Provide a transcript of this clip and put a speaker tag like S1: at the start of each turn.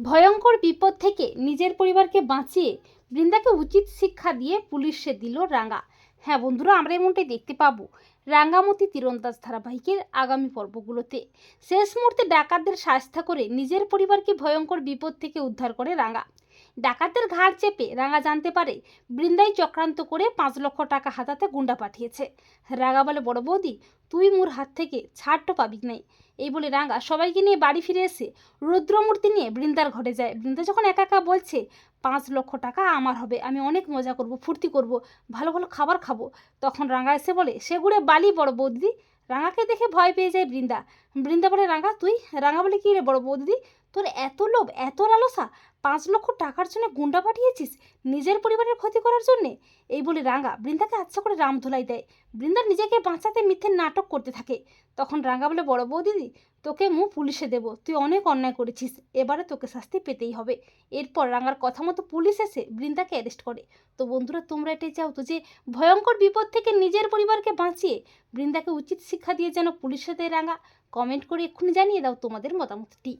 S1: ভয়ঙ্কর বিপদ থেকে নিজের পরিবারকে বাঁচিয়ে বৃন্দাকে উচিত শিক্ষা দিয়ে পুলিশে দিল রাঙ্গা হ্যাঁ বন্ধুরা, আমরা এমনটাই দেখতে পাবো রাঙ্গামতি তীরন্দাজ ধারাবাহিকের আগামী পর্বগুলোতে। শেষ মুহূর্তে ডাকাতদের শাস্তা করে নিজের পরিবারকে ভয়ঙ্কর বিপদ থেকে উদ্ধার করে রাঙ্গা ডাকাতদের ঘাড় চেপে রাঙা জানতে পারে, বৃন্দাই চক্রান্ত করে পাঁচ লক্ষ টাকা হাতাতে গুন্ডা পাঠিয়েছে। রাঙা বলে, বড় বৌদি, তুই মোর হাত থেকে ছাড়টো পাবি নাই। এই বলে রাঙা সবাইকে নিয়ে বাড়ি ফিরে এসে রুদ্রমূর্তি নিয়ে বৃন্দার ঘরে যায়। বৃন্দা যখন একা একা বলছে, পাঁচ লক্ষ টাকা আমার হবে, আমি অনেক মজা করব, ফুর্তি করব, ভালো ভালো খাবার খাব। তখন রাঙা এসে বলে সেগুড়ে বালি, বড় বৌদি। রাঙাকে দেখে ভয় পেয়ে যায় বৃন্দা। বৃন্দা বলে, রাঙা, তুই? রাঙা বলে, কী রে বড় বৌদি তোর এত লোভ, এত লালসা, পাঁচ লক্ষ টাকার জন্য গুন্ডা পাঠিয়েছিস নিজের পরিবারের ক্ষতি করার জন্যে? এই বলে রাঙা বৃন্দাকে আচ্ছা করে রাম ধুলাই দেয়। বৃন্দা নিজেকে বাঁচাতে মিথ্যে নাটক করতে থাকে। তখন রাঙা বলে, বড় বউ দিদি তোকে মু পুলিশে দেব, তুই অনেক অন্যায় করেছিস, এবারে তোকে শাস্তি পেতেই হবে। এরপর রাঙার কথা মতো পুলিশ এসে বৃন্দাকে অ্যারেস্ট করে। তো বন্ধুরা, তোমরা এটাই চাও তো যে, ভয়ঙ্কর বিপদ থেকে নিজের পরিবারকে বাঁচিয়ে বৃন্দাকে উচিত শিক্ষা দিয়ে যেন পুলিশে দেয় রাঙা কমেন্ট করে এক্ষুনি জানিয়ে দাও তোমাদের মতামতটি।